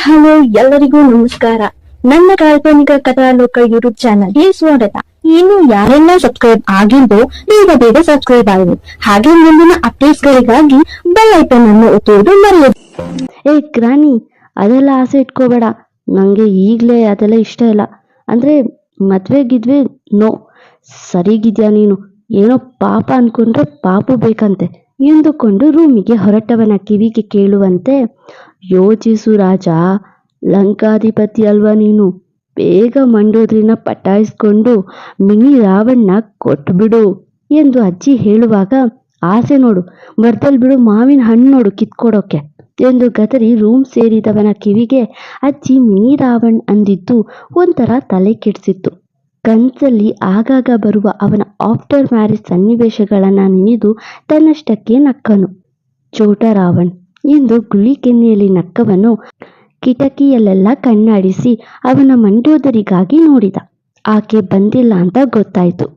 Hello, ಎಲ್ಲರಿಗೂ ನಮಸ್ಕಾರ. ನನ್ನ ಕಾಲ್ಪನಿಕ ಕಥಾಲೋಕ ಯೂಟ್ಯೂಬ್ ಚಾನಲ್ಗೆ ಸ್ವಾಗತ. ಇನ್ನು ಯಾರೆಲ್ಲ ಸಬ್ಸ್ಕ್ರೈಬ್ ಆಗಿದ್ದು ಬೇಗ ಬೇಗ ಸಬ್ಸ್ಕ್ರೈಬ್ ಆಗಿ ಹಾಗೆ ಮುಂದಿನ ಅಪ್ಡೇಟ್ಸ್ ಗಳಿಗಾಗಿ ಬೆಲ್ ಐಕನ್ ಅನ್ನು ಒತ್ತುವುದು ಮರೆಯದು. ಏ ಗ್ರಾನಿ ಅದೆಲ್ಲ ಆಸೆ ಇಟ್ಕೋಬೇಡ. ನಂಗೆ ಈಗಲೇ ಅದೆಲ್ಲ ಇಷ್ಟ ಇಲ್ಲ. ಅಂದ್ರೆ, ಮದ್ವೆ ಗಿದ್ವೆ, ನೋ. ಸರಿಗಿದ್ಯಾ ನೀನು? ಏನೋ ಪಾಪ ಅನ್ಕೊಂಡ್ರೆ ಪಾಪು ಬೇಕಂತೆ. ಎಂದುಕೊಂಡು ರೂಮಿಗೆ ಹೊರಟವನ ಕಿವಿಗೆ ಕೇಳುವಂತೆ ಯೋಚಿಸು ರಾಜ, ಲಂಕಾಧಿಪತಿ ಅಲ್ವಾ ನೀನು? ಬೇಗ ಮಂಡೋದ್ರಿನ ಪಟಾಯಿಸ್ಕೊಂಡು ಮಿನಿ ರಾವಣ್ಣ ಕೊಟ್ಬಿಡು ಎಂದು ಅಜ್ಜಿ ಹೇಳುವಾಗ, ಆಸೆ ನೋಡು, ಬರ್ದಲ್ ಬಿಡು ಮಾವಿನ ಹಣ್ಣು ನೋಡು ಕಿತ್ಕೊಡೋಕೆ ಎಂದು ಗದರಿ ರೂಮ್ ಸೇರಿದವನ ಕಿವಿಗೆ ಅಜ್ಜಿ ಮಿನಿ ರಾವಣ್ ಅಂದಿದ್ದು ಒಂಥರ ತಲೆ ಕೆಡಿಸಿತ್ತು. ಕನ್ಸಲ್ಲಿ ಆಗಾಗ ಬರುವ ಅವನ ಆಫ್ಟರ್ ಮ್ಯಾರೇಜ್ ಸನ್ನಿವೇಶಗಳನ್ನು ನೆನೆದು ತನ್ನಷ್ಟಕ್ಕೆ ನಕ್ಕನು. ಚೋಟ ರಾವಣ್ ಎಂದು ಗುಳಿ ಕೆನ್ನೆಯಲ್ಲಿ ನಕ್ಕವನು ಕಿಟಕಿಯಲ್ಲೆಲ್ಲ ಕಣ್ಣಾಡಿಸಿ ಅವನ ಮಂಡೋದರಿಗಾಗಿ ನೋಡಿದ. ಆಕೆ ಬಂದಿಲ್ಲ ಅಂತ ಗೊತ್ತಾಯಿತು.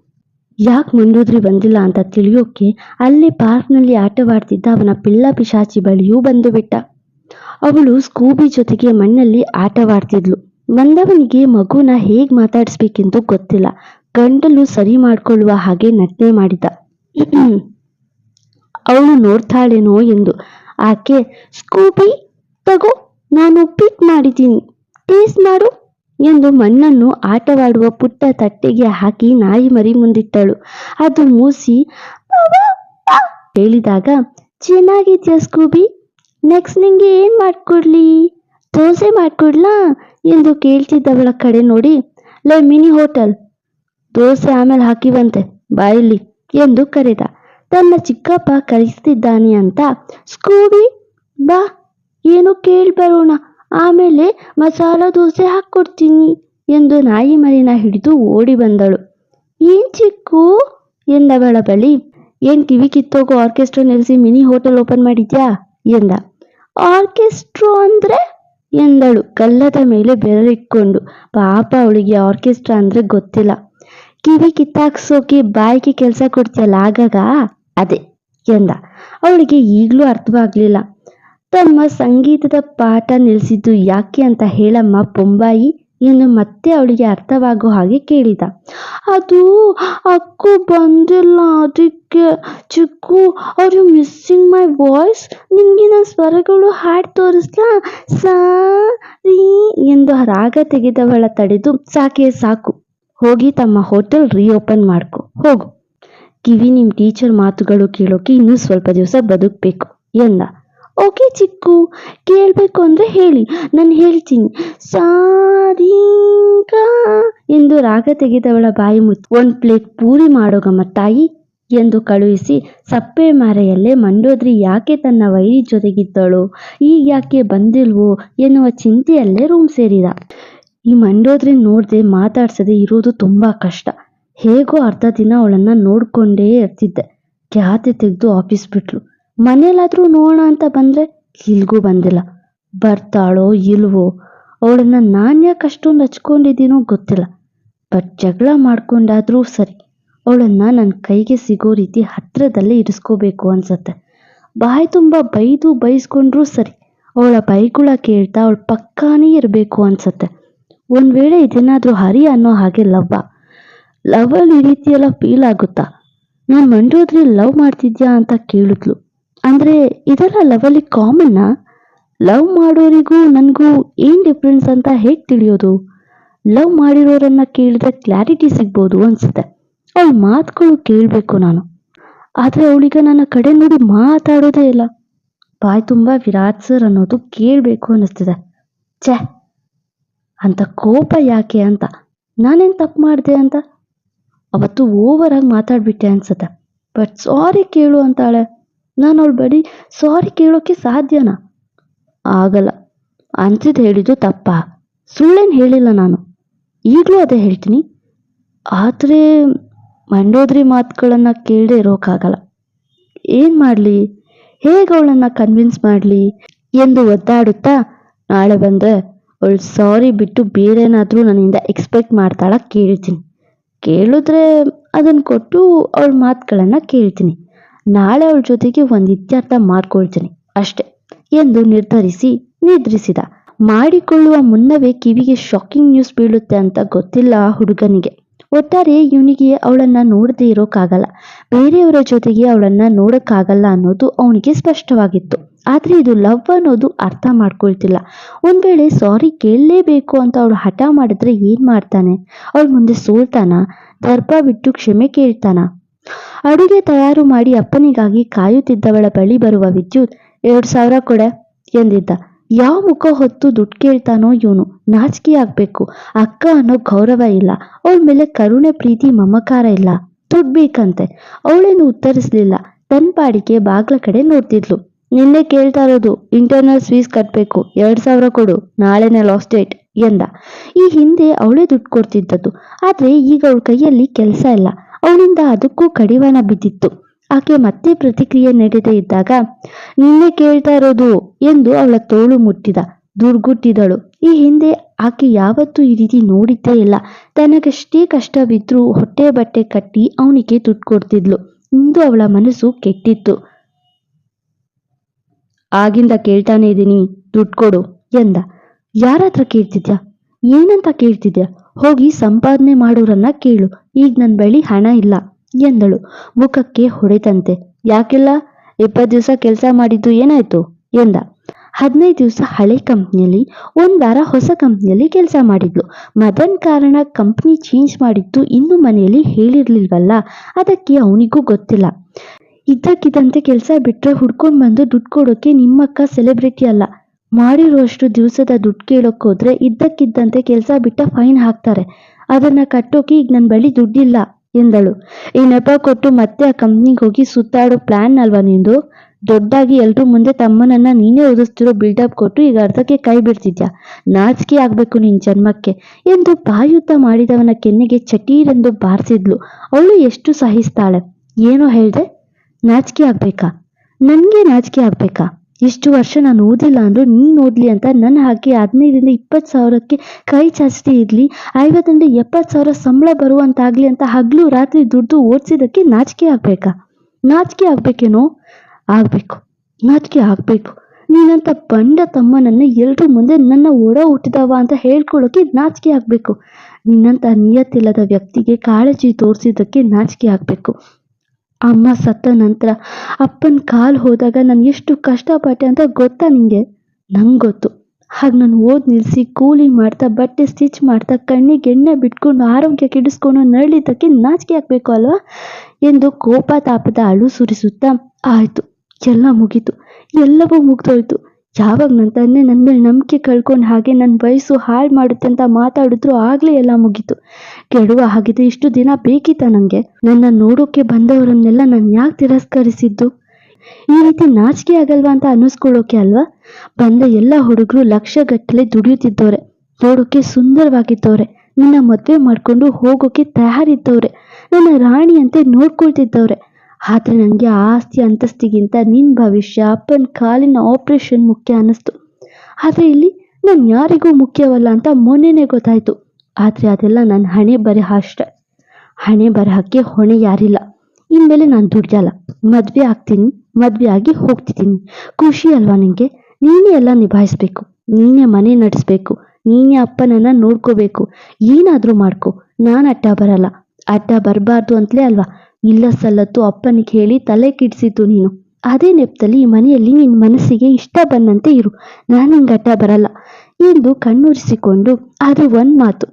ಯಾಕೆ ಮಂಡೋದ್ರಿ ಬಂದಿಲ್ಲ ಅಂತ ತಿಳಿಯೋಕೆ ಅಲ್ಲೇ ಪಾರ್ಕ್ನಲ್ಲಿ ಆಟವಾಡ್ತಿದ್ದ ಅವನ ಪಿಲ್ಲ ಪಿಶಾಚಿ ಬಳಿಯೂ ಬಂದುಬಿಟ್ಟ ಅವಳು ಸ್ಕೂಬಿ ಜೊತೆಗೆ ಮಣ್ಣಲ್ಲಿ ಆಟವಾಡ್ತಿದ್ಲು. ಬಂದವನಿಗೆ ಮಗುನ ಹೇಗ್ ಮಾತಾಡಿಸ್ಬೇಕೆಂದು ಗೊತ್ತಿಲ್ಲ. ಗಂಡಲು ಸರಿ ಮಾಡ್ಕೊಳ್ಳುವ ಹಾಗೆ ನಟನೆ ಮಾಡಿದ. ಅವಳು ನೋಡ್ತಾಳೇನೋ ಎಂದು. ಆಕೆ ಸ್ಕೂಬಿ ತಗೋ, ನಾನು ಪಿಕ್ ಮಾಡಿದ್ದೀನಿ. ಟೇಸ್ಟ್ ಮಾಡು ಎಂದು ಮಣ್ಣನ್ನು ಆಟವಾಡುವ ಪುಟ್ಟ ತಟ್ಟೆಗೆ ಹಾಕಿ ನಾಯಿ ಮರಿ ಮುಂದಿಟ್ಟಳು. ಅದು ಮೂಸಿ ಹೇಳಿದಾಗ, ಚೆನ್ನಾಗಿದ್ಯಾ ಸ್ಕೂಬಿ ನೆಕ್ಸ್ಟ್ ನಿಂಗೆ ಏನ್ ಮಾಡ್ಕೊಡ್ಲಿ? ದೋಸೆ ಮಾಡ್ಕೊಡ್ಲಾ? ಎಂದು ಕೇಳ್ತಿದ್ದವಳ ಕಡೆ ನೋಡಿ, ಲೇ ಮಿನಿ ಹೋಟೆಲ್, ದೋಸೆ ಆಮೇಲೆ ಹಾಕಿವಂತೆ ಬಾಯಲ್ಲಿ ಎಂದು ಕರೆದ. ತನ್ನ ಚಿಕ್ಕಪ್ಪ ಕರೆಸ್ತಿದ್ದಾನೆ ಅಂತ ಸ್ಕೂಬಿ, ಬಾ, ಏನು ಕೇಳ್ಬರೋಣ ಆಮೇಲೆ ಮಸಾಲ ದೋಸೆ ಹಾಕ್ಕೊಡ್ತೀನಿ ಎಂದು ನಾಯಿ ಮರಿನ ಹಿಡಿದು ಓಡಿ ಬಂದಳು. ಏನ್ ಚಿಕ್ಕು? ಎಂದವಳ ಬಳಿ, ಏನ್ ಕಿವಿ ಕಿತ್ತೋಗೋ ಆರ್ಕೆಸ್ಟ್ರಾ ನಿಲ್ಲಿಸಿ ಮಿನಿ ಹೋಟೆಲ್ ಓಪನ್ ಮಾಡಿದ್ಯಾ? ಎಂದ. ಆರ್ಕೆಸ್ಟ್ರೋ ಅಂದ್ರೆ? ಎಂದಳು. ಕಲ್ಲದ ಮೇಲೆ ಬೆರಳಿಟ್ಕೊಂಡು ಪಾಪ ಅವಳಿಗೆ ಆರ್ಕೆಸ್ಟ್ರಾ ಅಂದ್ರೆ ಗೊತ್ತಿಲ್ಲ. ಕಿವಿ ಕಿತ್ತಾಕ್ಸೋಕೆ ಬಾಯಿಗೆ ಕೆಲಸ ಕೊಡ್ತೀಯಲ್ಲ ಆಗಾಗ ಅದೇ ಎಂದ. ಅವಳಿಗೆ ಈಗಲೂ ಅರ್ಥವಾಗ್ಲಿಲ್ಲ. ತಮ್ಮ ಸಂಗೀತದ ಪಾಠ ನಿಲ್ಲಿಸಿದ್ದು ಯಾಕೆ ಅಂತ ಹೇಳಮ್ಮ ಬೊಂಬಾಯಿ ಎಂದು ಮತ್ತೆ ಅವಳಿಗೆ ಅರ್ಥವಾಗೋ ಹಾಗೆ ಕೇಳಿದ. ಅದು ಅಕ್ಕು ಬಂದಿಲ್ಲ, ಅದಕ್ಕೆ Chikku are missing my voice ನಿಮಗೆ ಸ್ವರಗಳು ಹಾಡು ತೋರಿಸ್ಲಾ? ಸಾ ರೀ ಎಂದು ರಾಗ ತೆಗೆದವಳ ತಡೆದು, ಸಾಕೆ ಸಾಕು, ಹೋಗಿ ತಮ್ಮ ಹೋಟೆಲ್ ರೀಓಪನ್ ಮಾಡ್ಕೊ, ಹೋಗು. ಕಿವಿ ನಿಮ್ಮ ಟೀಚರ್ ಮಾತುಗಳು ಕೇಳೋಕೆ ಇನ್ನೂ ಸ್ವಲ್ಪ ದಿವಸ ಬದುಕಬೇಕು, ಎಂದ. ಓಕೆ ಚಿಕ್ಕು, ಕೇಳಬೇಕು ಅಂದರೆ ಹೇಳಿ. ನಾನು ಹೇಳ್ತೀನಿ. ಸಾಧೀಂಕ ಎಂದು ರಾಗ ತೆಗೆದವಳ ಬಾಯಿ ಮುಚ್ಚಿ, ಒಂದು ಪ್ಲೇಟ್ ಪೂರಿ ಮಾಡೋಗಮ್ಮ ತಾಯಿ ಎಂದು ಕಳುಹಿಸಿ, ಸಪ್ಪೆ ಮಾರೆಯಲ್ಲೇ ಮಂಡೋದ್ರಿ ಯಾಕೆ ತನ್ನ ವೈರಿ ಜೊತೆಗಿದ್ದಳು? ಈಗ ಯಾಕೆ ಬಂದಿಲ್ವೋ ಎನ್ನುವ ಚಿಂತೆಯಲ್ಲೇ ರೂಮ್ ಸೇರಿದ. ಈ ಮಂಡೋದ್ರಿ ನೋಡದೆ ಮಾತಾಡ್ಸದೆ ಇರೋದು ತುಂಬ ಕಷ್ಟ. ಹೇಗೋ ಅರ್ಧ ದಿನ ಅವಳನ್ನ ನೋಡ್ಕೊಂಡೇ ಇರ್ತಿದ್ದೆ. ಖ್ಯಾತಿ ತೆಗೆದು ಆಫೀಸ್ ಬಿಟ್ಲು. ಮನೇಲಾದ್ರೂ ನೋಡೋಣ ಅಂತ ಬಂದ್ರೆ ಇಲ್ಗೂ ಬಂದಿಲ್ಲ. ಬರ್ತಾಳೋ ಇಲ್ವೋ, ಅವಳನ್ನ ನಾನು ಯಾಕೆ ಅಷ್ಟೊಂದು ಹಚ್ಕೊಂಡಿದ್ದೀನೋ ಗೊತ್ತಿಲ್ಲ. ಬಟ್ ಜಗಳ ಮಾಡ್ಕೊಂಡಾದ್ರೂ ಸರಿ, ಅವಳನ್ನ ನನ್ನ ಕೈಗೆ ಸಿಗೋ ರೀತಿ ಹತ್ರದಲ್ಲೇ ಇರಿಸ್ಕೋಬೇಕು ಅನ್ಸತ್ತೆ. ಬಾಯಿ ತುಂಬ ಬೈದು ಬೈಸ್ಕೊಂಡ್ರೂ ಸರಿ, ಅವಳ ಬೈಗುಳ ಕೇಳ್ತಾ ಅವಳು ಪಕ್ಕಾನೇ ಇರಬೇಕು ಅನ್ಸತ್ತೆ. ಒಂದ್ ವೇಳೆ ಇದೇನಾದ್ರೂ ಹರಿ ಅನ್ನೋ ಹಾಗೆ ಲವ್ವ ಲವಲ್ಲಿ ಈ ರೀತಿಯೆಲ್ಲ ಫೀಲ್ ಆಗುತ್ತಾ? ನಾನು ಮಂಡೋದ್ರಿ ಲವ್ ಮಾಡ್ತಿದ್ಯಾ ಅಂತ ಕೇಳಿದ್ಲು. ಅಂದ್ರೆ ಇದೆಲ್ಲ ಲವಲ್ಲಿ ಕಾಮನ್ನಾ ಲವ್ ಮಾಡೋರಿಗೂ ನನಗೂ ಏನ್ ಡಿಫ್ರೆನ್ಸ್ ಅಂತ ಹೇಗೆ ತಿಳಿಯೋದು? ಲವ್ ಮಾಡಿರೋರನ್ನ ಕೇಳಿದ್ರೆ ಕ್ಲಾರಿಟಿ ಸಿಗ್ಬೋದು ಅನಿಸುತ್ತೆ. ಅವಳ ಮಾತುಗಳು ಕೇಳಬೇಕು ನಾನು. ಆದ್ರೆ ಅವಳೀಗ ನನ್ನ ಕಡೆ ನೋಡಿ ಮಾತಾಡೋದೇ ಇಲ್ಲ. ಬಾಯ್ ತುಂಬ ವಿರಾಟ್ ಸರ್ ಅನ್ನೋದು ಕೇಳಬೇಕು ಅನ್ನಿಸ್ತಿದೆ ಛೆ, ಅಂತ ಕೋಪ ಯಾಕೆ ಅಂತ? ನಾನೇನು ತಪ್ಪು ಮಾಡಿದೆ ಅಂತ? ಅವತ್ತು ಓವರ್ ಆಗಿ ಮಾತಾಡ್ಬಿಟ್ಟೆ ಅನ್ಸುತ್ತೆ. ಬಟ್ ಸಾರಿ ಕೇಳು ಅಂತಾಳೆ. ನಾನು ಅವಳ ಬಳಿ ಸಾರಿ ಕೇಳೋಕೆ ಸಾಧ್ಯನಾ? ಆಗಲ್ಲ. ಅಂಚಿದ್ ಹೇಳಿದ್ದು ತಪ್ಪ. ಸುಳ್ಳೇನು ಹೇಳಿಲ್ಲ ನಾನು. ಈಗಲೂ ಅದೇ ಹೇಳ್ತೀನಿ. ಆದರೆ ಮಂಡೋದ್ರಿ ಮಾತುಗಳನ್ನು ಕೇಳದೆ ಇರೋಕ್ಕಾಗಲ್ಲ ಏನು ಮಾಡಲಿ? ಹೇಗೆ ಅವಳನ್ನು ಕನ್ವಿನ್ಸ್ ಮಾಡಲಿ? ಎಂದು ಒದ್ದಾಡುತ್ತಾ ನಾಳೆ ಬಂದರೆ ಅವಳು ಸಾರಿ ಬಿಟ್ಟು ಬೇರೇನಾದರೂ ನನ್ನಿಂದ ಎಕ್ಸ್ಪೆಕ್ಟ್ ಮಾಡ್ತಾಳ ಕೇಳ್ತೀನಿ. ಕೇಳಿದ್ರೆ ಅದನ್ನು ಕೊಟ್ಟು ಅವಳ ಮಾತುಗಳನ್ನು ಕೇಳ್ತೀನಿ. ನಾಳೆ ಅವಳ ಜೊತೆಗೆ ಒಂದು ಇತ್ಯರ್ಥ ಮಾಡ್ಕೊಳ್ತೀನಿ ಅಷ್ಟೆ ಎಂದು ನಿರ್ಧರಿಸಿ ನಿದ್ರಿಸಿದ. ಮಾಡಿಕೊಳ್ಳುವ ಮುನ್ನವೇ ಕಿವಿಗೆ ಶಾಕಿಂಗ್ ನ್ಯೂಸ್ ಬೀಳುತ್ತೆ ಅಂತ ಗೊತ್ತಿಲ್ಲ ಹುಡುಗನಿಗೆ. ಒಟ್ಟಾರೆ ಇವನಿಗೆ ಅವಳನ್ನ ನೋಡದೇ ಇರೋಕ್ಕಾಗಲ್ಲ. ಬೇರೆಯವರ ಜೊತೆಗೆ ಅವಳನ್ನ ನೋಡಕ್ಕಾಗಲ್ಲ ಅನ್ನೋದು ಅವನಿಗೆ ಸ್ಪಷ್ಟವಾಗಿತ್ತು. ಆದ್ರೆ ಇದು ಲವ್ ಅನ್ನೋದು ಅರ್ಥ ಮಾಡ್ಕೊಳ್ತಿಲ್ಲ. ಒಂದ್ ವೇಳೆ ಸಾರಿ ಕೇಳಲೇಬೇಕು ಅಂತ ಅವಳು ಹಠ ಮಾಡಿದ್ರೆ ಏನ್ ಮಾಡ್ತಾನೆ? ಅವಳ ಮುಂದೆ ಸೋಲ್ತಾನ? ದರ್ಪ ಬಿಟ್ಟು ಕ್ಷಮೆ ಕೇಳ್ತಾನ? ಅಡುಗೆ ತಯಾರು ಮಾಡಿ ಅಪ್ಪನಿಗಾಗಿ ಕಾಯುತ್ತಿದ್ದವಳ ಬಳಿ ಬರುವ ವಿದ್ಯುತ್, ಎರಡು ಸಾವಿರ ಕೊಡೆ ಎಂದಿದ್ದ. ಯಾವ ಮುಖ ಹೊತ್ತು ದುಡ್ಡು ಕೇಳ್ತಾನೋ ಇವನು, ನಾಚಿಕೆ ಆಗ್ಬೇಕು. ಅಕ್ಕ ಅನ್ನೋ ಗೌರವ ಇಲ್ಲ. ಅವಳ ಮೇಲೆ ಕರುಣೆ, ಪ್ರೀತಿ, ಮಮಕಾರ ಇಲ್ಲ. ದುಡ್ಡು ಬೇಕಂತೆ. ಅವಳೇನು ಉತ್ತರಿಸ್ಲಿಲ್ಲ. ತನ್ನ ಪಾಡಿಗೆ ಬಾಗ್ಲ ಕಡೆ ನೋಡ್ತಿದ್ಲು. ನಿನ್ನೆ ಕೇಳ್ತಾ ಇರೋದು ಇಂಟರ್ನಲ್ ಫೀಸ್ ಕಟ್ಬೇಕು. ಎರಡ್ ಸಾವಿರ ಕೊಡು, ನಾಳೆನೇ ಲಾಸ್ಟ್ ಡೇಟ್ ಎಂದ. ಈ ಹಿಂದೆ ಅವಳೇ ದುಡ್ಡು ಕೊಡ್ತಿದ್ದದ್ದು. ಆದ್ರೆ ಈಗ ಅವಳ ಕೈಯಲ್ಲಿ ಕೆಲಸ ಇಲ್ಲ. ಅವಳಿಂದ ಅದಕ್ಕೂ ಕಡಿವಾಣ ಬಿದ್ದಿತ್ತು. ಆಕೆ ಮತ್ತೆ ಪ್ರತಿಕ್ರಿಯೆ ನೀಡದೇ ಇದ್ದಾಗ, ನಿನ್ನೆ ಕೇಳ್ತಾ ಇರೋದು ಎಂದು ಅವಳ ತೋಳು ಮುಟ್ಟಿದ. ದುರ್ಗುಟ್ಟಿದಳು. ಈ ಹಿಂದೆ ಆಕೆ ಯಾವತ್ತೂ ಈ ರೀತಿ ನೋಡಿದ್ದೇ ಇಲ್ಲ. ತನಗಷ್ಟೇ ಕಷ್ಟ ಬಿದ್ರೂ ಹೊಟ್ಟೆ ಬಟ್ಟೆ ಕಟ್ಟಿ ಅವನಿಗೆ ದುಡ್ಡು ಕೊಡ್ತಿದ್ಲು. ಇಂದು ಅವಳ ಮನಸ್ಸು ಕೆಟ್ಟಿತ್ತು. ಆಗಿಂದ ಕೇಳ್ತಾನೆ ಇದ್ದೀನಿ ದುಡ್ಡು ಕೊಡು ಎಂದ. ಯಾರತ್ರ ಕೇಳ್ತಿದ್ಯಾ? ಏನಂತ ಕೇಳ್ತಿದ್ಯಾ? ಹೋಗಿ ಸಂಪಾದನೆ ಮಾಡೋರನ್ನ ಕೇಳು. ಈಗ ನನ್ನ ಬಳಿ ಹಣ ಇಲ್ಲ ಎಂದಳು. ಮುಖಕ್ಕೆ ಹೊಡೆದಂತೆ ಯಾಕಿಲ್ಲ? ಇಪ್ಪತ್ತು ದಿವಸ ಕೆಲಸ ಮಾಡಿದ್ದು ಏನಾಯ್ತು? ಎಂದ. ಹದಿನೈದು ದಿವಸ ಹಳೆ ಕಂಪ್ನಿಯಲ್ಲಿ, ಒಂದ್ ವಾರ ಹೊಸ ಕಂಪ್ನಿಯಲ್ಲಿ ಕೆಲಸ ಮಾಡಿದ್ಲು. ಮದನ್ ಕಾರಣ ಕಂಪ್ನಿ ಚೇಂಜ್ ಮಾಡಿದ್ದು ಇನ್ನು ಮನೆಯಲ್ಲಿ ಹೇಳಿರ್ಲಿಲ್ವಲ್ಲ? ಅದಕ್ಕೆ ಅವನಿಗೂ ಗೊತ್ತಿಲ್ಲ. ಇದ್ದಕ್ಕಿದ್ದಂತೆ ಕೆಲಸ ಬಿಟ್ರೆ ಹುಡ್ಕೊಂಡು ಬಂದು ದುಡ್ಡು ಕೊಡೋಕೆ ನಿಮ್ಮಕ್ಕ ಸೆಲೆಬ್ರಿಟಿ ಅಲ್ಲ. ಮಾಡಿರುವಷ್ಟು ದಿವಸದ ದುಡ್ಡು ಕೇಳೋಕ್ಕೋದ್ರೆ ಇದ್ದಕ್ಕಿದ್ದಂತೆ ಕೆಲಸ ಬಿಟ್ಟ ಫೈನ್ ಹಾಕ್ತಾರೆ. ಅದನ್ನ ಕಟ್ಟೋಕೆ ಈಗ ನನ್ನ ಬಳಿ ದುಡ್ಡಿಲ್ಲ ಎಂದಳು. ಈ ನೆಪ ಕೊಟ್ಟು ಮತ್ತೆ ಆ ಕಂಪ್ನಿಗೆ ಹೋಗಿ ಸುತ್ತಾಡೋ ಪ್ಲಾನ್ ಅಲ್ವಾ ನಿಂದು? ದೊಡ್ಡಾಗಿ ಎಲ್ರೂ ಮುಂದೆ ತಮ್ಮನನ್ನ ನೀನೇ ಓದಿಸ್ತಿರೋ ಬಿಲ್ಡಪ್ ಕೊಟ್ಟು ಈಗ ಅರ್ಧಕ್ಕೆ ಕೈ ಬಿಡ್ತಿದ್ಯಾ? ನಾಚಿಕೆ ಆಗ್ಬೇಕು ನಿನ್ ಜನ್ಮಕ್ಕೆ ಎಂದು ಬಾಯುತ್ತ ಮಾಡಿದವನ ಕೆನ್ನೆಗೆ ಚಟೀರೆಂದು ಬಾರಿಸಿದ್ಲು. ಅವಳು ಎಷ್ಟು ಸಹಿಸ್ತಾಳೆ? ಏನೋ ಹೇಳ್ದೆ. ನಾಚಿಕೆ ಆಗ್ಬೇಕಾ? ನನ್ಗೆ ನಾಚಿಕೆ ಆಗ್ಬೇಕಾ? ಇಷ್ಟು ವರ್ಷ ನಾನು ಓದಿಲ್ಲ ಅಂದ್ರೆ ನೀನ್ ಓದ್ಲಿ ಅಂತ ನನ್ನ ಹಾಕಿ ಹದಿನೈದರಿಂದ ಇಪ್ಪತ್ತು ಸಾವಿರಕ್ಕೆ ಕೈ ಚಾಚಿ ಇರ್ಲಿ, ಐವತ್ತರಿಂದ ಎಪ್ಪತ್ತು ಸಾವಿರ ಸಂಬಳ ಬರುವಂತಾಗ್ಲಿ ಅಂತ ಹಗ್ಲು ರಾತ್ರಿ ದುಡ್ದು ಓದಿಸಿದ್ದಕ್ಕೆ ನಾಚಿಕೆ ಆಗ್ಬೇಕಾ? ನಾಚಿಕೆ ಆಗ್ಬೇಕೇನೋ? ಆಗ್ಬೇಕು. ನಾಚಿಕೆ ಆಗ್ಬೇಕು. ನೀನಂತ ಬಂಡ ತಮ್ಮನನ್ನ ಎಲ್ರೂ ಮುಂದೆ ನನ್ನ ಒಡ ಹುಟ್ಟಿದವ ಅಂತ ಹೇಳ್ಕೊಳ್ಳೋಕೆ ನಾಚಿಕೆ ಆಗ್ಬೇಕು. ನಿನ್ನಂತ ನಿಯತ್ತಿಲ್ಲದ ವ್ಯಕ್ತಿಗೆ ಕಾಳಜಿ ತೋರಿಸಿದ್ದಕ್ಕೆ ನಾಚಿಕೆ ಆಗ್ಬೇಕು. ಅಮ್ಮ ಸತ್ತ ನಂತರ ಅಪ್ಪನ ಕಾಲು ಹೋದಾಗ ನಾನು ಎಷ್ಟು ಕಷ್ಟಪಟ್ಟೆ ಅಂತ ಗೊತ್ತಾ ನಿಂಗೆ? ನಂಗೆ ಗೊತ್ತು. ಹಾಗೆ ನಾನು ಓದಿ ನಿಲ್ಲಿಸಿ ಕೂಲಿ ಮಾಡ್ತಾ, ಬಟ್ಟೆ ಸ್ಟಿಚ್ ಮಾಡ್ತಾ, ಕಣ್ಣಿಗೆ ಎಣ್ಣೆ ಬಿಟ್ಕೊಂಡು ಆರೋಗ್ಯ ಕೆಡಿಸ್ಕೊಂಡು ನರಳಿದ್ದಕ್ಕೆ ನಾಚಿಕೆ ಹಾಕ್ಬೇಕು ಅಲ್ವಾ? ಎಂದು ಕೋಪ ತಾಪದ ಅಳು ಸುರಿಸುತ್ತಾ, ಆಯಿತು, ಎಲ್ಲ ಮುಗೀತು. ಎಲ್ಲವೂ ಮುಗ್ದೋಯ್ತು. ಯಾವಾಗ ನನ್ನ ತಂದೆ ನನ್ನ ಮೇಲೆ ನಂಬಿಕೆ ಕಳ್ಕೊಂಡು ಹಾಗೆ ನನ್ನ ವಯಸ್ಸು ಹಾಳು ಮಾಡುತ್ತೆ ಅಂತ ಮಾತಾಡಿದ್ರು ಆಗ್ಲೇ ಎಲ್ಲ ಮುಗೀತು. ಕೆಡುವ ಹಾಗಿದೆ ಇಷ್ಟು ದಿನ ಬೇಕಿತ್ತ ನನಗೆ ನನ್ನ ನೋಡೋಕೆ ಬಂದವರನ್ನೆಲ್ಲ ನಾನು ಯಾಕೆ ತಿರಸ್ಕರಿಸಿದ್ದು? ಈ ರೀತಿ ನಾಚಿಕೆ ಆಗಲ್ವಾ ಅಂತ ಅನ್ನಿಸ್ಕೊಳ್ಳೋಕೆ ಅಲ್ವಾ? ಬಂದ ಎಲ್ಲ ಹುಡುಗರು ಲಕ್ಷಗಟ್ಟಲೆ ದುಡಿಯುತ್ತಿದ್ದವ್ರೆ. ನೋಡೋಕೆ ಸುಂದರವಾಗಿದ್ದವ್ರೆ. ನಿನ್ನ ಮದುವೆ ಮಾಡ್ಕೊಂಡು ಹೋಗೋಕೆ ತಯಾರಿದ್ದವ್ರೆ. ನನ್ನ ರಾಣಿಯಂತೆ ನೋಡ್ಕೊಳ್ತಿದ್ದವ್ರೆ. ಆದ್ರೆ ನನಗೆ ಆಸ್ತಿ ಅಂತಸ್ತಿಗಿಂತ ನಿನ್ನ ಭವಿಷ್ಯ, ಅಪ್ಪನ ಕಾಲಿನ ಆಪರೇಷನ್ ಮುಖ್ಯ ಅನ್ನಿಸ್ತು. ಆದ್ರೆ ಇಲ್ಲಿ ನಾನು ಯಾರಿಗೂ ಮುಖ್ಯವಲ್ಲ ಅಂತ ಮೊನ್ನೆನೇ ಗೊತ್ತಾಯ್ತು. ಆದ್ರೆ ಅದೆಲ್ಲ ನನ್ನ ಹಣೆ ಬರಹ ಅಷ್ಟೆ. ಹಣೆ ಬರಹಕ್ಕೆ ಹೊಣೆ ಯಾರಿಲ್ಲ. ಇನ್ಮೇಲೆ ನಾನು ದುಡ್ಡಲ್ಲ ಮದ್ವೆ ಆಗ್ತೀನಿ, ಮದ್ವೆ ಆಗಿ ಹೋಗ್ತಿದ್ದೀನಿ. ಖುಷಿ ಅಲ್ವಾ ನಿಂಗೆ? ನೀನೇ ಎಲ್ಲ ನಿಭಾಯಿಸ್ಬೇಕು. ನೀನೇ ಮನೆ ನಡೆಸ್ಬೇಕು. ನೀನೇ ಅಪ್ಪನನ್ನ ನೋಡ್ಕೋಬೇಕು. ಏನಾದ್ರೂ ಮಾಡ್ಕೊ. ನಾನು ಅಡ್ಡ ಬರಲ್ಲ. ಅಡ್ಡ ಬರಬಾರ್ದು ಅಂತಲೇ ಅಲ್ವಾ? ಇಲ್ಲ ಸಲ್ಲತ್ತು ಅಪ್ಪನಿಗೆ ಹೇಳಿ ತಲೆ ಕಿಡಿಸಿತು ನೀನು. ಅದೇ ನೆಪದಲ್ಲಿ ಈ ಮನೆಯಲ್ಲಿ ನಿನ್ನ ಮನಸ್ಸಿಗೆ ಇಷ್ಟ ಬಂದಂತೆ ಇರು. ನಾನು ಅಡ್ಡ ಬರಲ್ಲ ಎಂದು ಕಣ್ಣುರಿಸಿಕೊಂಡು ಆದ್ರೆ ಒಂದ್ ಮಾತು.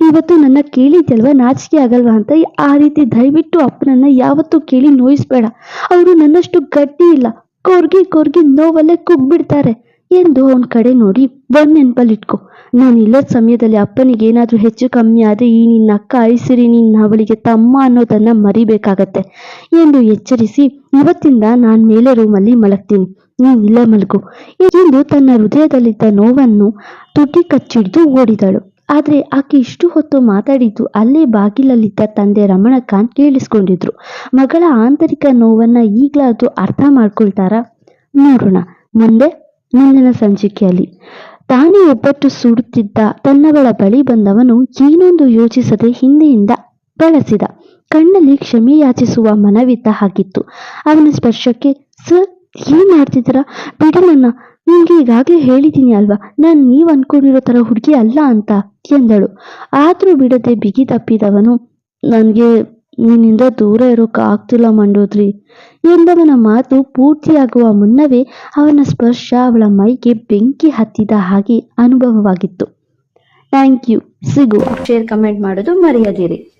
ಇವತ್ತು ನನ್ನ ಕೇಳಿದ್ಯಲ್ವಾ ನಾಚಿಕೆ ಆಗಲ್ವಾ ಅಂತ? ಆ ರೀತಿ ದಯವಿಟ್ಟು ಅಪ್ಪನನ್ನ ಯಾವತ್ತೂ ಕೇಳಿ ನೋಯಿಸ್ಬೇಡ. ಅವರು ನನ್ನಷ್ಟು ಗಟ್ಟಿ ಇಲ್ಲ. ಕೊರ್ಗಿ ಕೊರ್ಗಿ ನೋವಲ್ಲೇ ಕುಗ್ಬಿಡ್ತಾರೆ. ಎಂದು ಅವನ ಕಡೆ ನೋಡಿ ಒಂದ್ ನೆನ್ಪಲ್ಲಿ ಇಟ್ಕೊ ನಾನು ಇಲ್ಲದ ಸಮಯದಲ್ಲಿ ಅಪ್ಪನಿಗೆ ಏನಾದರೂ ಹೆಚ್ಚು ಕಮ್ಮಿ ಆದ್ರೆ ಈ ನಿನ್ನ ಅಕ್ಕ ಐಸಿರಿ ನಿನ್ನ ಅವಳಿಗೆ ತಮ್ಮ ಅನ್ನೋದನ್ನ ಮರಿಬೇಕಾಗತ್ತೆ ಎಂದು ಎಚ್ಚರಿಸಿ, ಇವತ್ತಿಂದ ನಾನ್ ಮೇಲೆ ರೂಮಲ್ಲಿ ಮಲಗ್ತೀನಿ. ನೀನ್ ಇಲ್ಲ ಮಲಗು ಎಂದು ತನ್ನ ಹೃದಯದಲ್ಲಿದ್ದ ನೋವನ್ನು ತುಟಿ ಕಚ್ಚಿಡಿದು ಓಡಿದಳು. ಆದ್ರೆ ಆಕೆ ಇಷ್ಟು ಹೊತ್ತು ಮಾತಾಡಿದ್ದು ಅಲ್ಲೇ ಬಾಗಿಲಲ್ಲಿದ್ದ ತಂದೆ ರಮಣಕಾಂತ್ ಕೇಳಿಸ್ಕೊಂಡಿದ್ರು. ಮಗಳ ಆಂತರಿಕ ನೋವನ್ನ ಈಗಲಾದರೂ ಅರ್ಥ ಮಾಡ್ಕೊಳ್ತಾರಾ? ನೋಡೋಣ. ಮುಂದೆ? ಮುಂದಿನ ಸಂಚಿಕೆಯಲ್ಲಿ. ತಾನೇ ಒಬ್ಬಟ್ಟು ಸುಡುತ್ತಿದ್ದ, ತನ್ನವಳ ಬಳಿ ಬಂದವನು ಏನೊಂದು ಯೋಚಿಸದೆ ಹಿಂದೆಯಿಂದ ಬಳಸಿದ. ಕಣ್ಣಲ್ಲಿ ಕ್ಷಮೆ ಯಾಚಿಸುವ ಮನವಿದ್ದ ಹಾಗಿತ್ತು. ಅವನ ಸ್ಪರ್ಶಕ್ಕೆ, ಸರ್, ಏನ್ ಮಾಡ್ತಿದ್ದೀರಾ? ಬಿಡಿ ನನ್ನ ನಿಮ್ಗೆ ಈಗಾಗಲೇ ಹೇಳಿದ್ದೀನಿ ಅಲ್ವಾ? ನಾನು ನೀವು ಅನ್ಕೊಂಡಿರೋ ತರ ಹುಡುಗಿ ಅಲ್ಲ ಅಂತ, ಎಂದಳು. ಆದ್ರೂ ಬಿಡದೆ ಬಿಗಿ ತಪ್ಪಿದವನು, ನನಗೆ ನಿನ್ನಿಂದ ದೂರ ಇರೋಕೆ ಆಗ್ತಿಲ್ಲ ಮಂಡೋದ್ರಿ. ಎಂದವನ ಮಾತು ಪೂರ್ತಿಯಾಗುವ ಮುನ್ನವೇ ಅವನ ಸ್ಪರ್ಶ ಅವಳ ಮೈಗೆ ಬೆಂಕಿ ಹತ್ತಿದ ಹಾಗೆ ಅನುಭವವಾಗಿತ್ತು. Thank you. ಸಿಗು ಶೇರ್ ಕಮೆಂಟ್ ಮಾಡೋದು ಮರೆಯದಿರಿ.